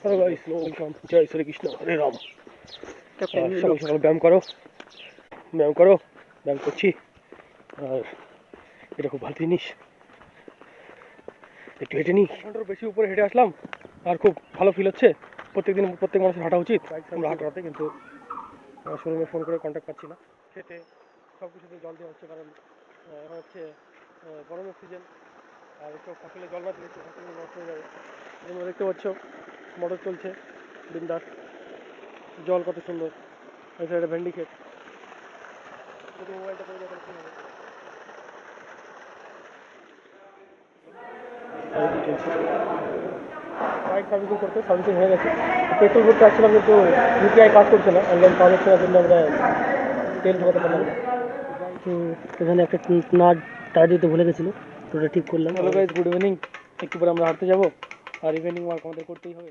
Hello guys welcome জয় শ্রীকৃষ্ণ হরে রাম সকাল সকাল ব্যায়াম করো ব্যায়াম করো ব্যায়াম করছি আর এটা খুব ভালো জিনিস একটু হেঁটে নিই ঘণ্টার বেশি উপরে হেঁটে আসলাম আর খুব ভালো ফিল হচ্ছে প্রত্যেকদিন প্রত্যেক মানুষের হাঁটা উচিত আমরা হাঁটাতে কিন্তু শোরুমে ফোন করে কন্ট্যাক্ট পাচ্ছি না খেতে সব কিছুতে জল দেওয়া হচ্ছে কারণ এখন হচ্ছে গরমের সিজন আর একটু ফসলে জল না দিলে ফসল নষ্ট হয়ে যাবে তোমরা দেখতে পাচ্ছ মোটর চলছে। বিন্দাস। জল কত সুন্দর। এই সাইডে ভেন্ডি ক্ষেত যদি মোবাইলটা করে? বাইক সার্ভিসিং করতে সার্ভিসিং হয়ে গেছে। পেট্রোল ভরতে আসছিলাম কিন্তু ইউপিআই কাজ করছে না। অনলাইন কাজ হচ্ছে না জন্য আমরা তেল ঢোকাতে পারলাম না। তো এখানে একটা নাট টায়ার দিতে ভুলে গেছিল তো ওটা ঠিক করলাম। হ্যালো গাইজ গুড ইভিনিং একটু পরে আমরা হাঁটতে যাব। আর ইভিনিং ওয়ার্ক আমাদের করতেই হবে।